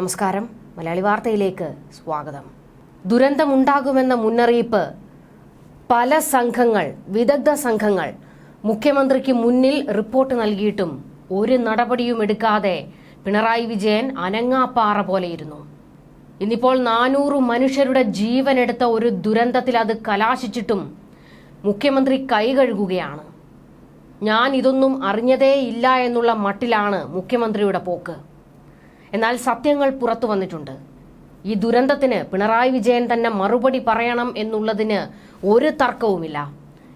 നമസ്കാരം. മലയാളി വാർത്തയിലേക്ക് സ്വാഗതം. ദുരന്തമുണ്ടാകുമെന്ന മുന്നറിയിപ്പ്. പല സംഘങ്ങൾ വിദഗ്ധ സംഘങ്ങൾ മുഖ്യമന്ത്രിക്ക് മുന്നിൽ റിപ്പോർട്ട് നൽകിയിട്ടും ഒരു നടപടിയും എടുക്കാതെ പിണറായി വിജയൻ അനങ്ങാപ്പാറ പോലെയിരുന്നു. ഇന്നിപ്പോൾ നാനൂറ് മനുഷ്യരുടെ ജീവനെടുത്ത ഒരു ദുരന്തത്തിൽ അത് കലാശിച്ചിട്ടും മുഖ്യമന്ത്രി കൈകഴുകുകയാണ് ഞാൻ ഇതൊന്നും അറിഞ്ഞതേ ഇല്ല എന്നുള്ള മട്ടിലാണ് മുഖ്യമന്ത്രിയുടെ പോക്ക്. എന്നാൽ സത്യങ്ങൾ പുറത്തു വന്നിട്ടുണ്ട്. ഈ ദുരന്തത്തിന് പിണറായി വിജയൻ തന്നെ മറുപടി പറയണം എന്നുള്ളതിന് ഒരു തർക്കവുമില്ല.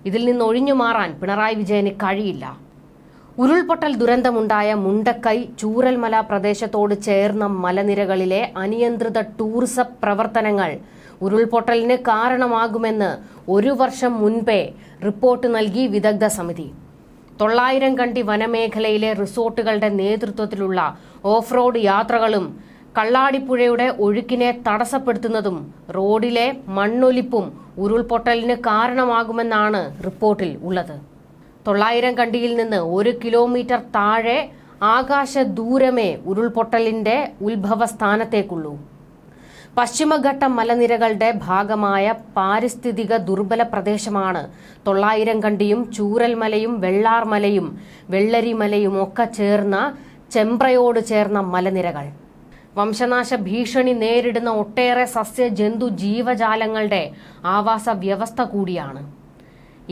ഇതിൽ നിന്ന് ഒഴിഞ്ഞു മാറാൻ പിണറായി വിജയന് കഴിയില്ല. ഉരുൾപൊട്ടൽ ദുരന്തമുണ്ടായ മുണ്ടക്കൈ ചൂരൽമല പ്രദേശത്തോട് ചേർന്ന മലനിരകളിലെ അനിയന്ത്രിത ടൂറിസം പ്രവർത്തനങ്ങൾ ഉരുൾപൊട്ടലിന് കാരണമാകുമെന്ന് ഒരു വർഷം മുൻപേ റിപ്പോർട്ട് നൽകി വിദഗ്ധ സമിതി. തൊള്ളായിരം കണ്ടി വനമേഖലയിലെ റിസോർട്ടുകളുടെ നേതൃത്വത്തിലുള്ള ഓഫ് റോഡ് യാത്രകളും കള്ളാടിപ്പുഴയുടെ ഒഴുക്കിനെ തടസ്സപ്പെടുത്തുന്നതും റോഡിലെ മണ്ണൊലിപ്പും ഉരുൾപൊട്ടലിന് കാരണമാകുമെന്നാണ് റിപ്പോർട്ടിൽ ഉള്ളത്. തൊള്ളായിരം കണ്ടിയിൽ നിന്ന് ഒരു കിലോമീറ്റർ താഴെ ആകാശ ദൂരമേ ഉരുൾപൊട്ടലിന്റെ ഉത്ഭവ സ്ഥാനത്തേക്കുള്ളൂ പശ്ചിമഘട്ട മലനിരകളുടെ ഭാഗമായ പാരിസ്ഥിതിക ദുർബല പ്രദേശമാണ്. തൊള്ളായിരം കണ്ടിയും ചൂരൽമലയും വെള്ളാർമലയും വെള്ളരിമലയും ഒക്കെ ചേർന്ന ചെമ്പ്രയോട് ചേർന്ന മലനിരകൾ. വംശനാശ ഭീഷണി നേരിടുന്ന ഒട്ടേറെ സസ്യ ജന്തു ജീവജാലങ്ങളുടെ ആവാസ വ്യവസ്ഥ കൂടിയാണ്.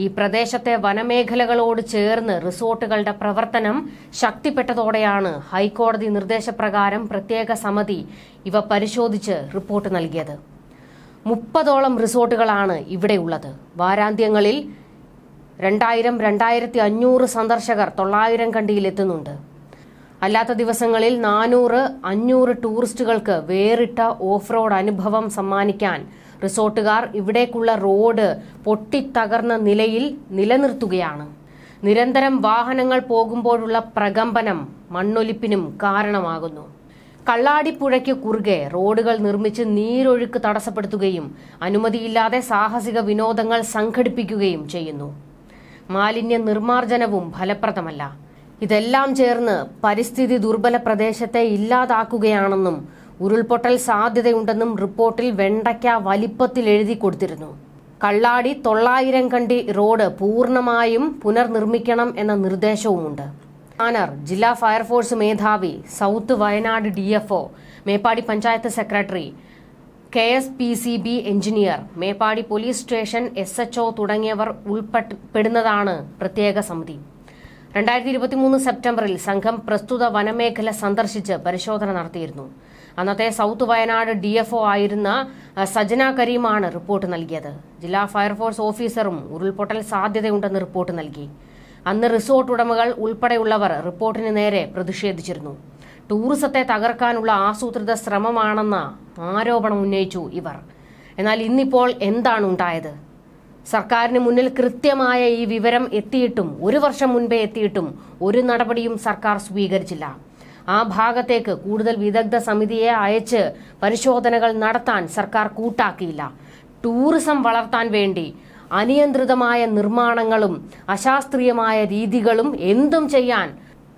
ഈ പ്രദേശത്തെ വനമേഖലകളോട് ചേർന്ന് റിസോർട്ടുകളുടെ പ്രവർത്തനം ശക്തിപ്പെട്ടതോടെയാണ് ഹൈക്കോടതി നിർദ്ദേശപ്രകാരം പ്രത്യേക സമിതി ഇവ പരിശോധിച്ച് റിപ്പോർട്ട് നൽകിയത്. മുപ്പതോളം റിസോർട്ടുകളാണ് ഇവിടെയുള്ളത് വാരാന്ത്യങ്ങളിൽ രണ്ടായിരം രണ്ടായിരത്തി അഞ്ഞൂറ് സന്ദർശകർ തൊള്ളായിരം കണ്ടിയിൽ എത്തുന്നുണ്ട് അല്ലാത്ത ദിവസങ്ങളിൽ നാനൂറ് അഞ്ഞൂറ് ടൂറിസ്റ്റുകൾക്ക് വേറിട്ട ഓഫ് റോഡ് അനുഭവം സമ്മാനിക്കാൻ റിസോർട്ടുകാർ ഇവിടേക്കുള്ള റോഡ് പൊട്ടിത്തകർന്ന നിലയിൽ നിലനിർത്തുകയാണ്. നിരന്തരം വാഹനങ്ങൾ പോകുമ്പോഴുള്ള പ്രകമ്പനം മണ്ണൊലിപ്പിനും കാരണമാകുന്നു. കള്ളാടിപ്പുഴയ്ക്ക് കുറുകെ റോഡുകൾ നിർമ്മിച്ച് നീരൊഴുക്ക് തടസ്സപ്പെടുത്തുകയും അനുമതിയില്ലാതെ സാഹസിക വിനോദങ്ങൾ സംഘടിപ്പിക്കുകയും ചെയ്യുന്നു. മാലിന്യ നിർമ്മാർജനവും ഫലപ്രദമല്ല. ഇതെല്ലാം ചേർന്ന് പരിസ്ഥിതി ദുർബല പ്രദേശത്തെ ഇല്ലാതാക്കുകയാണെന്നും ഉരുൾപൊട്ടൽ സാധ്യതയുണ്ടെന്നും റിപ്പോർട്ടിൽ വെണ്ടയ്ക്ക വലിപ്പത്തിൽ എഴുതി കൊടുത്തിരുന്നു. കള്ളാടി തൊള്ളായിരം കണ്ടി റോഡ് പൂർണമായും പുനർനിർമ്മിക്കണം എന്ന നിർദ്ദേശവുമുണ്ട്. ആനർ ജില്ലാ ഫയർഫോഴ്സ് മേധാവി south Wayanad D Meppadi panchayat secretary K S P C B engineer Meppadi police station S H O തുടങ്ങിയവർ ഉൾപ്പെടുന്നതാണ് പ്രത്യേക സമിതി. രണ്ടായിരത്തി ഇരുപത്തിമൂന്ന് സെപ്റ്റംബറിൽ സംഘം പ്രസ്തുത വനമേഖല സന്ദർശിച്ച് പരിശോധന നടത്തിയിരുന്നു. അന്നത്തെ സൗത്ത് വയനാട് ഡി എഫ് ആയിരുന്ന സജന കരീമാണ് റിപ്പോർട്ട് നൽകിയത്. ജില്ലാ ഫയർഫോഴ്സ് ഓഫീസറും ഉരുൾപൊട്ടൽ സാധ്യതയുണ്ടെന്ന് റിപ്പോർട്ട് നൽകി. അന്ന് റിസോർട്ട് ഉടമകൾ ഉൾപ്പെടെയുള്ളവർ റിപ്പോർട്ടിന് നേരെ പ്രതിഷേധിച്ചിരുന്നു. ടൂറിസത്തെ തകർക്കാനുള്ള ആസൂത്രിത ശ്രമമാണെന്ന ആരോപണം ഉന്നയിച്ചു ഇവർ. എന്നാൽ ഇന്നിപ്പോൾ എന്താണ് ഉണ്ടായത്? സർക്കാരിന് മുന്നിൽ കൃത്യമായ ഈ വിവരം എത്തിയിട്ടും ഒരു വർഷം മുൻപേ എത്തിയിട്ടും ഒരു നടപടിയും സർക്കാർ സ്വീകരിച്ചില്ല. ആ ഭാഗത്തേക്ക് കൂടുതൽ വിദഗ്ധ സമിതിയെ അയച്ച് പരിശോധനകൾ നടത്താൻ സർക്കാർ കൂട്ടാക്കിയില്ല. ടൂറിസം വളർത്താൻ വേണ്ടി അനിയന്ത്രിതമായ നിർമ്മാണങ്ങളും അശാസ്ത്രീയമായ രീതികളും എന്തും ചെയ്യാൻ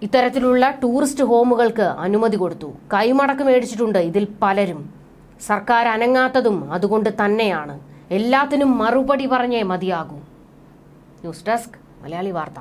ഇത്തരത്തിലുള്ള ടൂറിസ്റ്റ് ഹോമുകൾക്ക് അനുമതി കൊടുത്തു. കൈമടക്ക് മേടിച്ചിട്ടുണ്ട് ഇതിൽ പലരും. സർക്കാർ അനങ്ങാത്തതും അതുകൊണ്ട് തന്നെയാണ്. എല്ലാത്തിനും മറുപടി പറഞ്ഞേ മതിയാകൂ. ന്യൂസ് ഡെസ്ക് മലയാളി വാർത്ത.